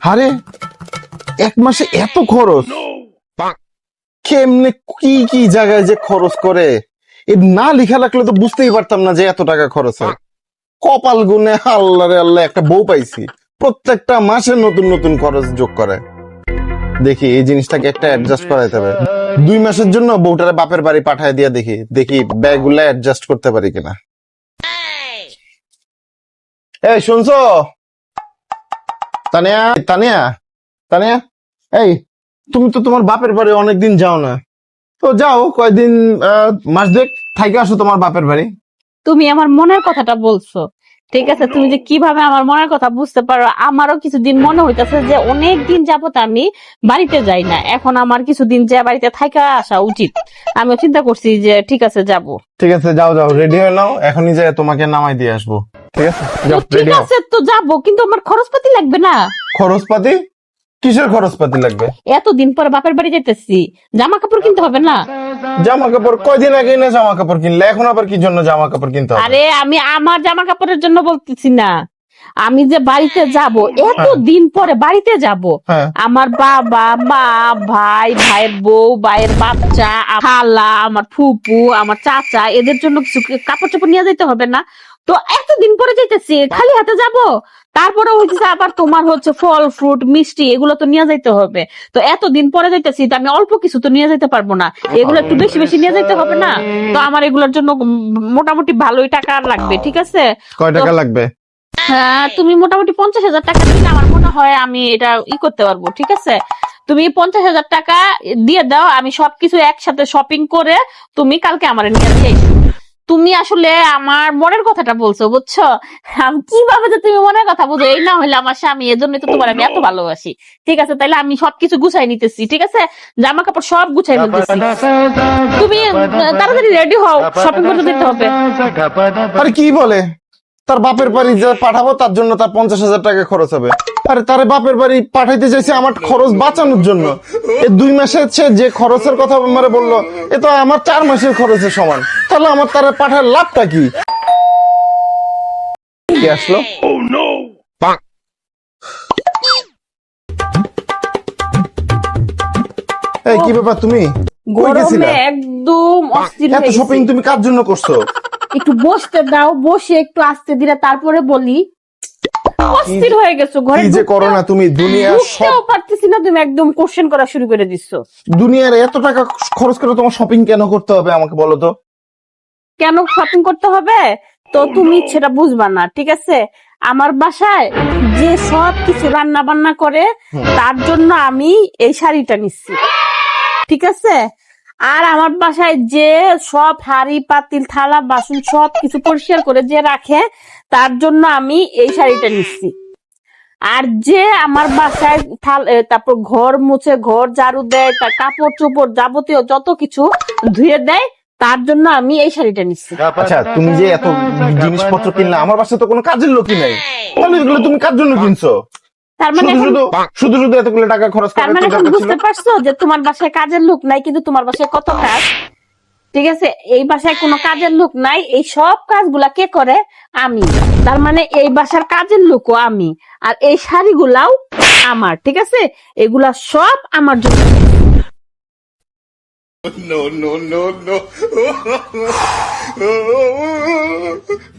আরে এক মাসে এত খরচ? কেমনে কি কি জায়গায় যে খরচ করে? না লেখা লাগলে তো বুঝতেই পারতাম না যে এত টাকা খরচ হয়। কপাল গুনে আল্লাহ আল্লাহ একটা বউ পাইছি। প্রত্যেকটা মাসে নতুন নতুন খরচ যোগ করে। দেখি এই জিনিসটাকে একটা অ্যাডজাস্ট করাইতে হবে। দুই মাসের জন্য বউটারে বাপের বাড়ি পাঠায় দিয়ে দেখি। দেখি ব্যাগগুলা অ্যাডজাস্ট করতে পারি কিনা। এই শুনছো? তানিয়া তানিয়া তানিয়া এই তুমি তো তোমার বাপের বাড়ি অনেকদিন যাও না। তো যাও কয়দিন মাস দেখ থাইকে আসো তোমার বাপের বাড়ি। তুমি আমার মনের কথাটা বলছো। ঠিক আছে তুমি যে কীভাবে আমার মনের কথা বুঝতে পারো আমারও কিছুদিন মনে হইতেছে যে অনেক দিন যাবত আমি বাড়িতে যাই না। এখন আমার কিছুদিন যে বাড়িতে থাকা আসা উচিত। আমি চিন্তা করছি যে ঠিক আছে যাব। ঠিক আছে যাও যাও রেডি হয়ে নাও এখনই যে তোমাকে নামাই দিয়ে আসব। ঠিক আছে যাও ঠিক রেডি হও আছে তো যাব কিন্তু আমার খরচপাতি লাগবে না। খরচপাতি? কিসের খরচপাতি লাগবে? এতদিন পরে বাপের বাড়ি যাইতেছি জামা কাপড় কিনতে হবে না? জামা কাপড় কয়দিন আগে না জামা কাপড় কিনলে এখন আবার কি জন্য জামা কাপড় কিনতে হবে? আরে আমি আমার জামা কাপড়ের জন্য বলতেছি না। আমি যে বাড়িতে যাব এত দিন পরে বাড়িতে যাব হ্যাঁ। আমার বাবা মা ভাই ভাইয়ের বউ ভাইয়ের বাচ্চা খালা আমার ফুপু আমার চাচা এদের জন্য কিছু কাপড় চোপড় নিয়ে যেতে হবে না? তো এতদিন পরে যাইতেছি খালি হাতে যাব। তারপরে হচ্ছে আবার তোমার হচ্ছে ফল ফ্রুট মিষ্টি এগুলো তো নিয়ে যাইতে হবে। তো এতদিন পরে যাইতেছি তো আমি অল্প কিছু তো নিয়ে যেতে পারব না। এগুলো একটু বেশি বেশি নিয়ে যেতে হবে না? তো আমার এগুলোর জন্য মোটামুটি ভালোই টাকা লাগবে ঠিক আছে? কয় টাকা লাগবে? হ্যাঁ তুমি মোটামুটি পঞ্চাশ হাজার টাকা দিলে আমার মনে হয় আমি এটা ই করতে পারব ঠিক আছে? তুমি পঞ্চাশ হাজার টাকা দিয়ে দাও আমি সবকিছু একসাথে শপিং করে তুমি কালকে আমার নিয়ে যাই তুমি আসলে আমার মনের কথাটা বলছো বুঝছ? আমি কীভাবে যে তুমি মনের কথা বুঝো? এই না হলে আমার স্বামী এর জন্য তো তোমার আমি এত ভালোবাসি। ঠিক আছে তাহলে আমি সবকিছু গুছাই নিতেছি ঠিক আছে? জামা কাপড় সব গুছাই ফেলতেছি। তুমি তাড়াতাড়ি রেডি হও শপিং করতে দিতে হবে। আরে কি বলে? তার বাপের বাড়ি যে পাঠাবো তার জন্য তার পঞ্চাশ হাজার টাকা খরচ হবে। আরে তার বাপের বাড়ি পাঠাইতে চাইছে আমার খরচ বাঁচানোর জন্য। এই দুই মাসে সে যে খরচের কথা আমারে বলল এ তো আমার চার মাসের খরচের সমান। তাহলে আমার তার পাঠার লাভটা কি? আসলো? এই কি ব্যাপার তুমি? কই গেছিলা? একদম অস্থির এত শপিং তুমি কার জন্য করছ? একটু বসতে দাও বসে একটু আসতে দিলে তারপরে বলি। অস্থির হয়ে গেছো ঘরে যে করো না তুমি দুনিয়ার সব পারতেছি না তুমি একদম কোশ্চেন করা শুরু করে দিচ্ছ দুনিয়ার এত টাকা খরচ করে তোমার শপিং কেন করতে হবে আমাকে বলো তো? কেন শপিং করতে হবে? তো তুমি সেটা বুঝবা না ঠিক আছে? আমার বাসায় যে সব কিছু রান্না বান্না করে তার জন্য আমি এই শাড়িটা নিচ্ছি ঠিক আছে? আর আমার বাসায় যে সব হাড়ি পাতিল থালা বাসন সব কিছু পরিষ্কার করে যে রাখে তার জন্য আমি এই শাড়িটা নিচ্ছি। আর যে আমার বাসায় থাল- তারপর ঘর মুছে ঘর ঝাড়ু দেয় তার কাপড় চোপড় যাবতীয় যত কিছু ধুয়ে দেয় তার জন্য আমি এই শাড়িটা নিচ্ছি। আচ্ছা তুমি যে এত জিনিসপত্র কিনলে আমার বাসায় তো কোনো কাজের লোকই নাই। তাহলে এগুলো তুমি কার জন্য কিনছো? তার মানে শুধু শুধু শুধু শুধু এতগুলো টাকা খরচ তার মানে বুঝতে পারছ যে তোমার বাসায় কাজের লোক নাই কিন্তু তোমার বাসায় কত কাজ? ঠিক আছে এই বাসায় কোনো কাজের লোক নাই এই সব কাজগুলা কে করে? আমি। তার মানে এই বাসার কাজের লোকও আমি। আর এই শাড়িগুলাও আমার ঠিক আছে? এগুলা সব আমার জন্য। no, no, no, no.